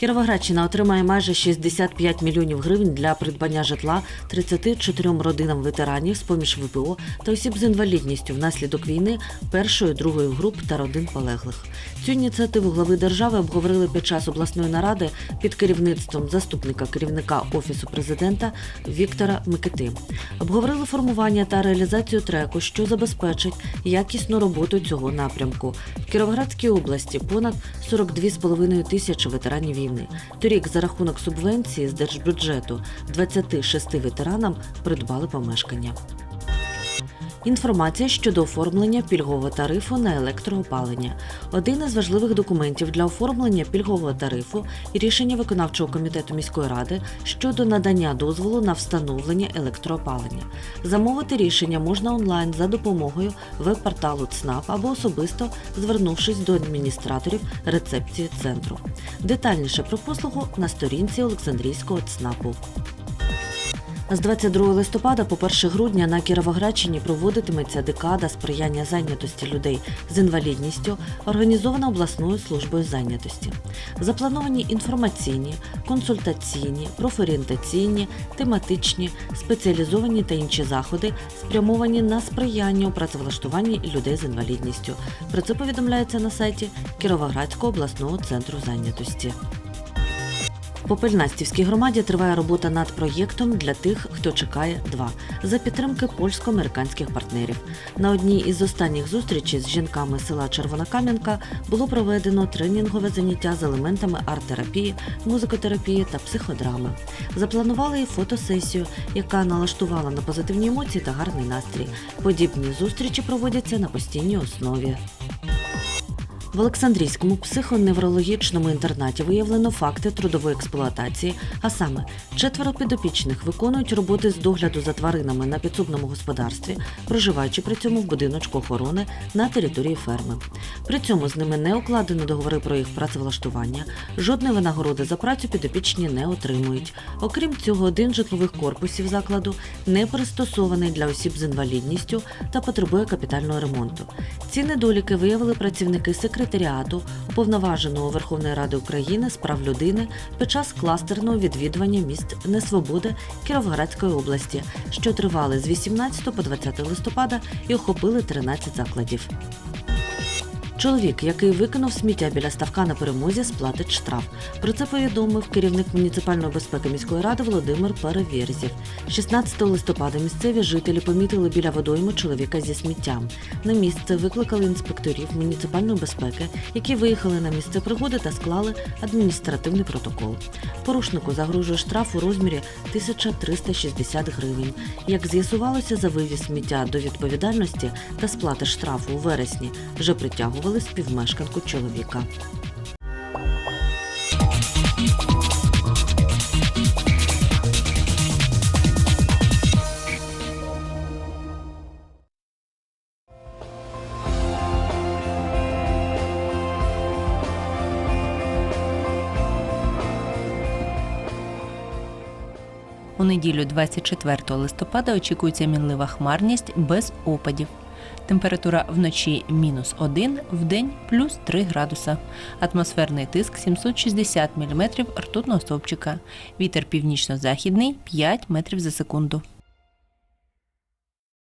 Кіровоградщина отримає майже 65 мільйонів гривень для придбання житла 34 родинам ветеранів з поміж ВПО та осіб з інвалідністю внаслідок війни першої другої груп та родин полеглих. Цю ініціативу глави держави обговорили під час обласної наради під керівництвом заступника керівника офісу президента Віктора Микити. Обговорили формування та реалізацію треку, що забезпечить якісну роботу цього напрямку. В Кіровоградській області понад 42,5 тисячі ветеранів війни. Торік за рахунок субвенції з держбюджету 26 ветеранам придбали помешкання. Інформація щодо оформлення пільгового тарифу на електроопалення. Один із важливих документів для оформлення пільгового тарифу і рішення виконавчого комітету міської ради щодо надання дозволу на встановлення електроопалення. Замовити рішення можна онлайн за допомогою веб-порталу ЦНАП або особисто звернувшись до адміністраторів рецепції центру. Детальніше про послугу на сторінці Олександрійського ЦНАПу. З 22 листопада по 1 грудня на Кіровоградщині проводитиметься декада сприяння зайнятості людей з інвалідністю, організована обласною службою зайнятості. Заплановані інформаційні, консультаційні, профорієнтаційні, тематичні, спеціалізовані та інші заходи, спрямовані на сприяння у працевлаштуванні людей з інвалідністю. Про це повідомляється на сайті Кіровоградського обласного центру зайнятості. Попельнастівській громаді триває робота над проєктом для тих, хто чекає два за підтримки польсько-американських партнерів. На одній із останніх зустрічей з жінками села Червонокам'янка було проведено тренінгове заняття з елементами арт-терапії, музикотерапії та психодрами. Запланували і фотосесію, яка налаштувала на позитивні емоції та гарний настрій. Подібні зустрічі проводяться на постійній основі. В Олександрійському психоневрологічному інтернаті виявлено факти трудової експлуатації, а саме четверо підопічних виконують роботи з догляду за тваринами на підсобному господарстві, проживаючи при цьому в будиночку охорони на території ферми. При цьому з ними не укладено договори про їх працевлаштування, жодної винагороди за працю підопічні не отримують. Окрім цього, один житлових корпусів закладу не пристосований для осіб з інвалідністю та потребує капітального ремонту. Ці недоліки виявили працівники секретаріату уповноваженого Верховної Ради України з прав людини під час кластерного відвідування міст Несвободи Кіровоградської області, що тривали з 18 по 20 листопада і охопили 13 закладів. Чоловік, який викинув сміття біля ставка на перемозі, сплатить штраф. Про це повідомив керівник муніципальної безпеки міської ради Володимир Перевєрзів. 16 листопада місцеві жителі помітили біля водойми чоловіка зі сміттям. На місце викликали інспекторів муніципальної безпеки, які виїхали на місце пригоди та склали адміністративний протокол. Порушнику загрожує штраф у розмірі 1360 гривень. Як з'ясувалося, за вивіз сміття до відповідальності та сплати штрафу у вересні вже притягували співмешканку чоловіка. У неділю 24 листопада очікується мінлива хмарність без опадів. Температура вночі мінус 1, вдень плюс 3 градуса. Атмосферний тиск 760 мм ртутного стовпчика. Вітер північно-західний 5 метрів за секунду.